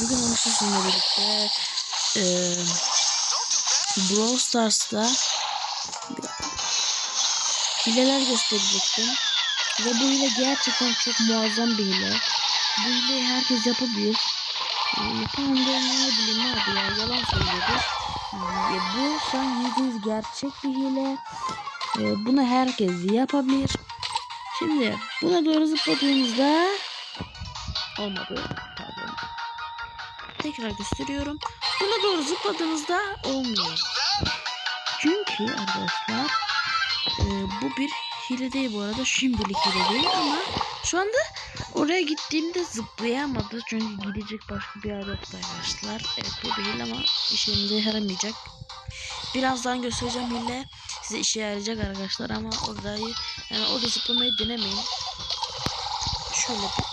Bugün Anışasın'la birlikte e, Brawl Stars'ta hileler gösterecektim. Ve bu hile gerçekten çok muazzam bir hile. Bu hileyi herkes yapabilir. E, yapan ne bileyim ne yapıyor ya yalan söylüyordu. E, bu şu an yüzde gerçek bir hile. E, bunu herkes yapabilir. Şimdi buna doğru zıpladığımızda olmadı. Pardon. Tekrar gösteriyorum. Buna doğru zıpladığınızda olmuyor. Çünkü arkadaşlar e, bu bir hile değil bu arada. Şimdilik hile değil ama şu anda oraya gittiğimde zıplayamadı. Çünkü gidecek başka bir yer yoktu arkadaşlar. Evet bu bir ama işimize yaramayacak. Birazdan göstereceğim hile size işe yarayacak arkadaşlar ama orayı yani orada zıplamayı denemeyin. Şöyle bir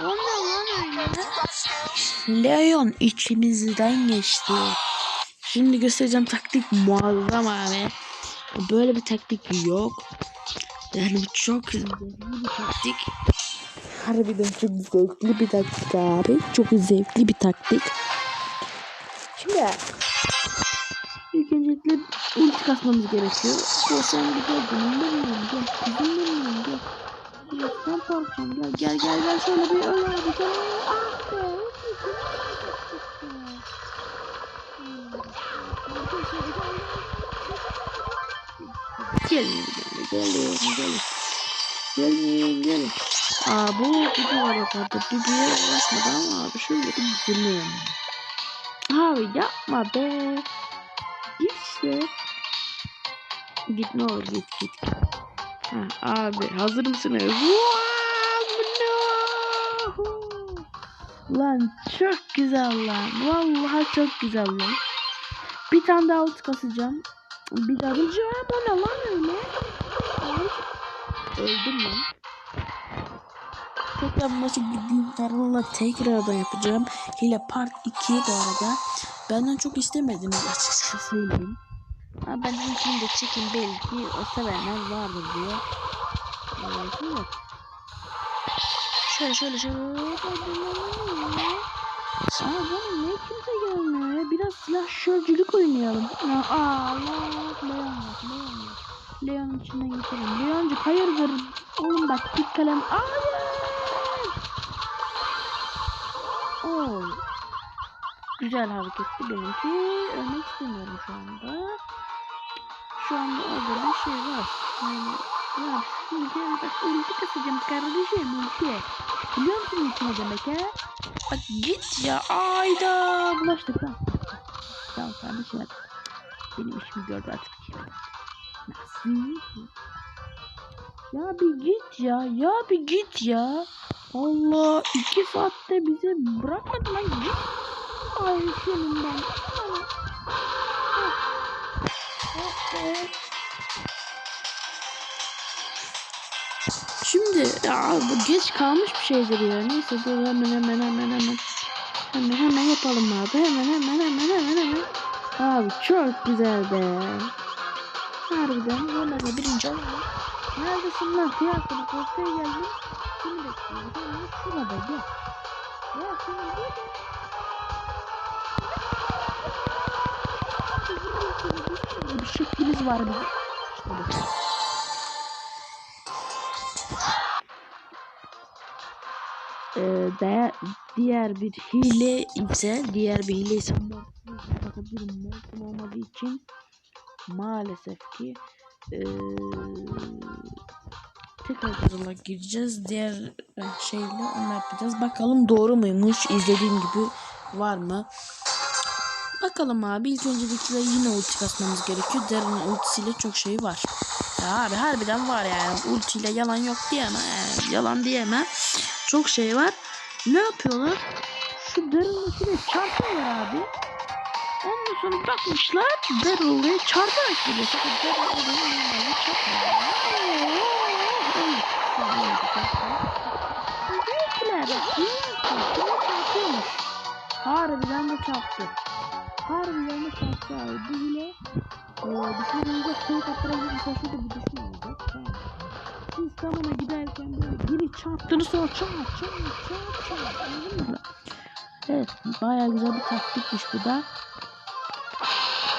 o ne lan öyle? Leon içimizden geçti. Şimdi göstereceğim taktik muazzam abi. Böyle bir taktik yok. Yani çok zevkli bir taktik. Harbiden çok zevkli bir taktik abi. Çok zevkli bir taktik. Şimdi ilk öncelikle ulti kasmamız gerekiyor. Sen bir gel benimle gel. Gel. Sen korkma gel gel gel gel şöyle bir öyle abi gel. Ah be. Gelin gelin gelin gelin. Gelin gelin. Aa bu bir var yukarıda. Bir bir ulaşmadı ama abi şöyle bir dinleyelim. Abi yapma be. Git işte. Git git git. Ha, abi hazır mısınız? Lan çok güzel lan. Vallahi çok güzel lan. Bir tane daha ult kasacağım. Bir daha diyeceğim. O ne lan öyle? Öldüm lan. Tekrar maçı gideyim Darıl'la tekrardan yapacağım. Hile part 2 bu arada. Benden çok istemediniz açıkçası söyleyeyim. Ama ben şimdi de çekin belki o sevenler vardır diye. Evet, evet. Şöyle şöyle şöyle. Aa bana niye kimse gelmiyor ya? Biraz silahşörcülük oynayalım. Aa, Allah Leon yok Leon yok. Leon'un içinden geçelim. Leoncuk hayırdır? Oğlum bak git kalem. Hayır. Oo. Güzel hareketti benimki. Ölmek istemiyorum şu anda. Şu anda orada bir şey var. Yani ya şimdi gel bak ulti kasacağım kardeşim ulti. Biliyor musun ulti ne demek ha? Bak git ya ayda bulaştık lan. Tamam kardeşim hadi. Benim işimi gördü artık. Nasıl? Ya bir git ya. Ya bir git ya. Allah iki saatte bize bırakmadı lan git. Ay senin ben. Şimdi ya bu geç kalmış bir şeydir ya. Neyse dur hemen hemen hemen hemen. Hemen hemen yapalım abi. Hemen hemen hemen hemen hemen. Abi çok güzel be. Harbiden da birinci olalım. Neredesin lan? Kıyafetli korkuya geldim. Seni bekliyorum. Hemen şurada gel. Ya seni burada. Bir şeklimiz var bizim. Ee, diğer bir hile ise diğer bir hile ise bakabilirim montum olmadığı için maalesef ki ee, tekrar puzzle'a gireceğiz. Diğer şeyle onu yapacağız. Bakalım doğru muymuş? İzlediğim gibi var mı bakalım abi ilk öncelikle yine ulti kasmamız gerekiyor derin ultisiyle çok şey var ya abi harbiden var yani ultiyle yalan yok diyemem yani yalan diyemem çok şey var. Ne yapıyorlar? Şu Daryl'ın çarpıyorlar abi. Ondan sonra bakmışlar Daryl'ı çarparak geliyor. Fakat Daryl adamın yanına çarpmıyor. Harbiden de çarptı. Harbiden de çarptı abi. Bu bile e, düşündüğünüzde kayıt attırabilir. Mesela şurada bir olacak. Tamam. Siz kamına giderken böyle biri çarptığını sonra çat çat çat çat. Anladın mı? Evet bayağı güzel bir taktikmiş bu da.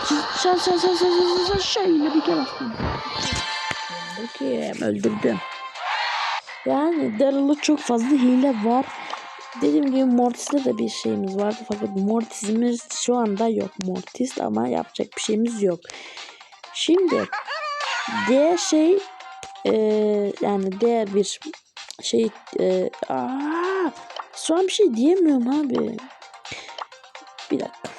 Sen sen sen sen sen sen sen şöyle bir kere bastın. Bakayım öldürdüm. Yani Daryl'da çok fazla hile var. Dediğim gibi Mortis'te de bir şeyimiz vardı fakat Mortis'imiz şu anda yok Mortis ama yapacak bir şeyimiz yok. Şimdi diğer şey eee, yani diğer bir şey eee aa, şu an bir şey diyemiyorum abi. Bir dakika.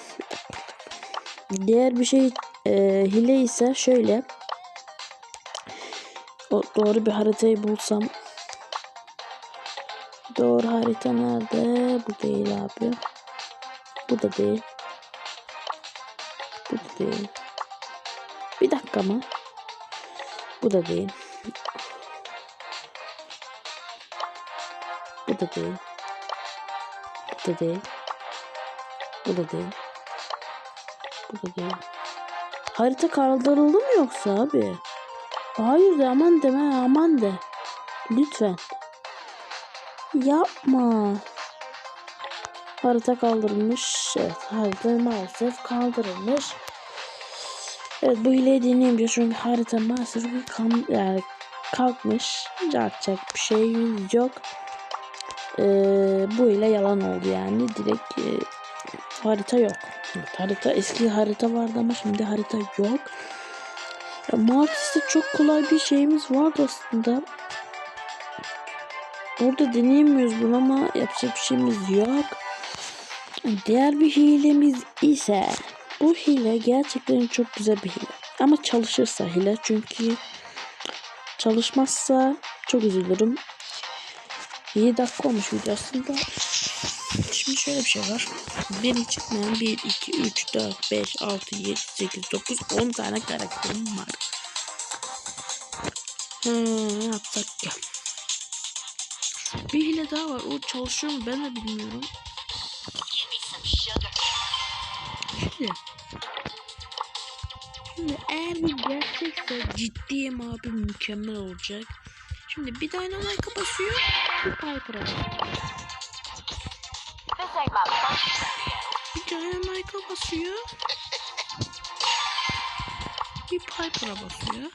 Diğer bir şey eee, hile ise şöyle. O, doğru bir haritayı bulsam. Doğru harita nerede? Bu değil abi. Bu da değil. Bu da değil. Bir dakika mı? Bu da değil. Bu da değil. Bu da değil. Bu da değil. Bu da değil. Harita kaldırıldı mı yoksa abi? Hayır de aman deme aman de. Lütfen. Yapma. Harita kaldırılmış. Evet harita maalesef kaldırılmış. Evet bu hileyi deneyemeyeceğiz çünkü harita maalesef kan, yani kalkmış. Yapacak bir şey yok. Ee, bu ile yalan oldu yani. Direkt e, harita yok. Evet, harita eski harita vardı ama şimdi harita yok. Ya, Mortis'te çok kolay bir şeyimiz vardı aslında. Burada deneyemiyoruz bunu ama yapacak bir şeyimiz yok. Diğer bir hilemiz ise bu hile gerçekten çok güzel bir hile. Ama çalışırsa hile çünkü çalışmazsa çok üzülürüm. 7 dakika olmuş video aslında. Şimdi şöyle bir şey var. Benim çıkmayan 1, 2, 3, 4, 5, 6, 7, 8, 9, 10 tane karakterim var. Hmm, yapsak ya. Bir hile daha var. O çalışıyor mu ben de bilmiyorum. Şimdi. Şimdi eğer bu gerçekse ciddiyim abi mükemmel olacak. Şimdi bir Dynamite'a basıyor. Bir Piper'a. Bir Dynamite'a basıyor. Bir Piper'a basıyor.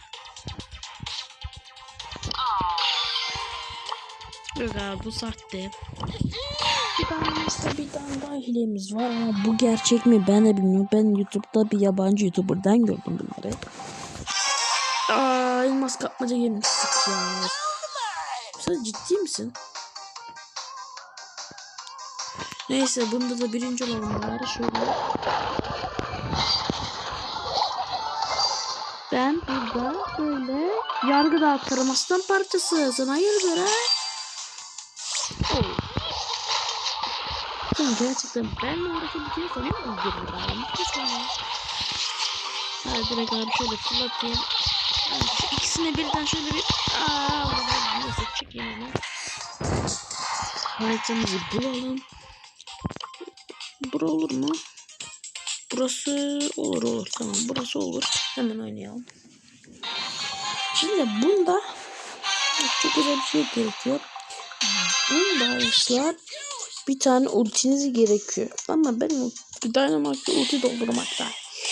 Yok abi bu sahte. Bir tane mesela bir tane daha hilemiz var ama bu gerçek mi ben de bilmiyorum. Ben YouTube'da bir yabancı YouTuber'dan gördüm bunları. Aa elmas kapmaca yemiştik ya. Sen ciddi misin? Neyse bunda da birinci olalım bari şöyle. Ben burada böyle yargı dağıtırım aslan parçası. Sana hayırdır ha? Gerçekten benle uğraşabileceğini sanıyor musun? Geri dağılmış mısın ya? Hadi direkt abi şöyle fırlatayım. Yani ikisini birden şöyle bir... Aa, neyse çekeyim onu. Haritamızı bulalım. Bura olur mu? Burası olur olur. Tamam burası olur. Hemen oynayalım. Şimdi bunda çok güzel bir şey gerekiyor. Bunda arkadaşlar bir tane ultiniz gerekiyor. Ama ben Dynamite'da ulti doldurmakta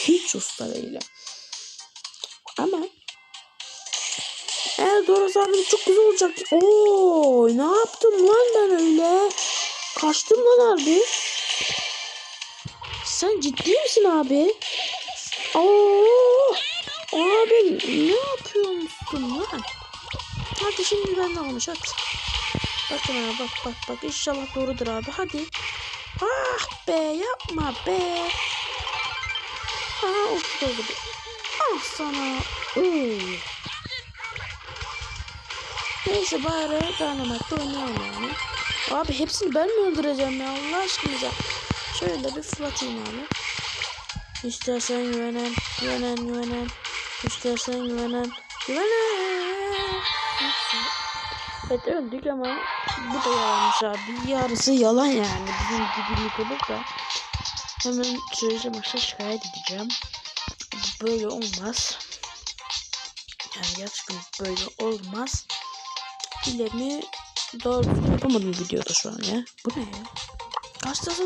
hiç usta değilim. Ama eğer doğru sandım çok güzel olacak. Oo, ne yaptım lan ben öyle? Kaçtım lan abi. Sen ciddi misin abi? Oo, abi ne yapıyormuşsun lan? Hadi şimdi ben de konuş hadi. Bakın abi bak bak bak inşallah doğrudur abi hadi. Ah be yapma be. Aha ulti oldu. Al sana. Oo. Neyse bari Dynamite'da oynayalım yani. Abi hepsini ben mi öldüreceğim ya Allah aşkınıza. Şöyle bir fırlatayım abi. İstersen güvenen, güvenen, güvenen. İstersen güvenen, güvenen. Evet öldük ama bu da yalanmış abi. Yarısı yalan yani. Bizim gibi YouTuber da. Hemen sürece başta şikayet edeceğim. Böyle olmaz. Yani gerçekten böyle olmaz. hilemi doğru yapamadım videoda şu an ya. Bu ne ya?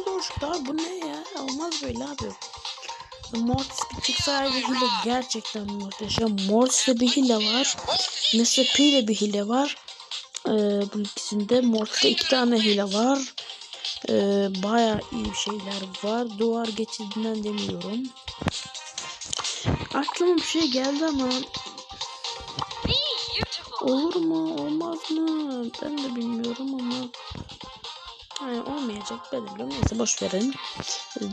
Doğru çıktı abi bu ne ya? Olmaz böyle abi. Mortis bir çıksaydı hile gerçekten muhteşem. Mortis'te bir hile var. Mr. P ile bir hile var. Ee, bu ikisinde Mortis'te iki tane hile var. Ee, Baya iyi şeyler var. Duvar geçidinden demiyorum. Aklıma bir şey geldi ama olur mu olmaz mı ben de bilmiyorum ama yani olmayacak ben biliyorum. Neyse boş verin.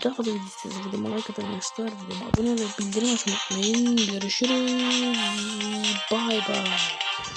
Daha fazla video istiyorsanız videoma like atın arkadaşlar. Videoma abone ve bildirim açmayı unutmayın. Görüşürüz. Bye bye.